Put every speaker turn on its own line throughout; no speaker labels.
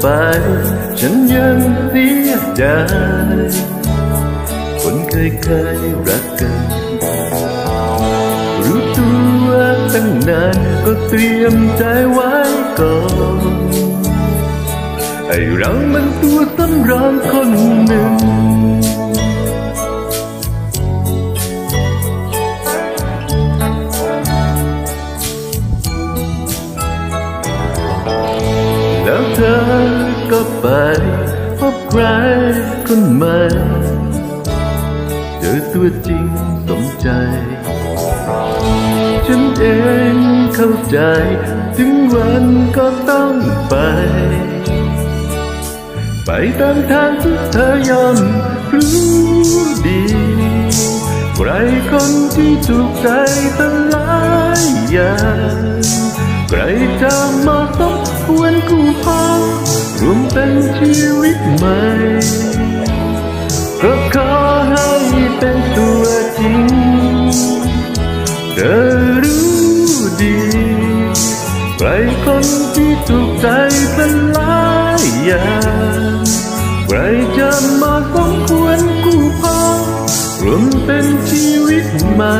ไป ฉันยังเสียใจคนเคยเคยรักกัน รู้ตัวตั้งนานก็เตรียมใจไว้ก่อนให้เรามันตัวสำรองคนหนึ่ง เธอก็ไปพบใครคนใหม่เจอตัวจริงสมใจ ฉันเองเข้าใจ ถึงวันก็ต้องไป ไปตามทางที่เธอยอมรู้ดีใครคนที่ถูกใจตั้งหลายอย่างใครจะมาสมควร คู่พารวมเป็นชีวิตใหม่ก็ขอให้เป็นตัวจริงเธอรู้ดีใครคนที่ถูกใจเป็นหลายอย่างใครจะมาสมควรกู้พารวมเป็นชีวิตใหม่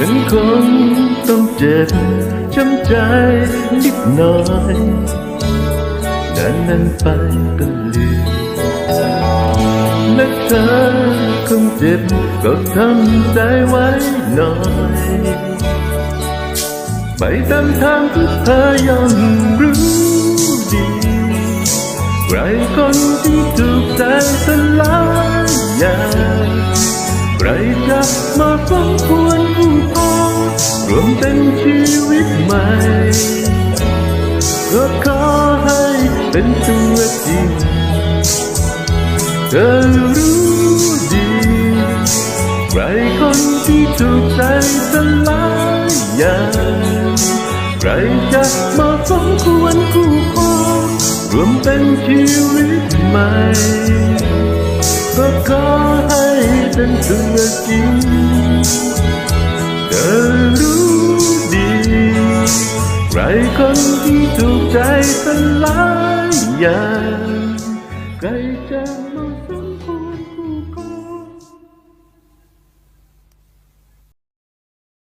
ฉันคงต้องเจ็บช้ำใจนิดหน่อยนานนั้นไปก็ลืมและเธอคงเจ็บก็ทำใจไว้หน่อยไปตามทางที่เธอยอมรู้ดีใครคนที่ถูกใจสลายอย่างใครจะมาสมควร รวมเป็นชีวิตใหม่ก็ขอให้เป็นตัวจริงเธอรู้ดีใครคนที่ถูกใจสลายอย่างใครจะมาสมควรคู่พอรวมเป็นชีวิตใหม่ก็ขอให้เป็นตัวจริง เธอรู้ดี ใครคนที่ถูกใจเป็หลายอย่างใครจะมาสน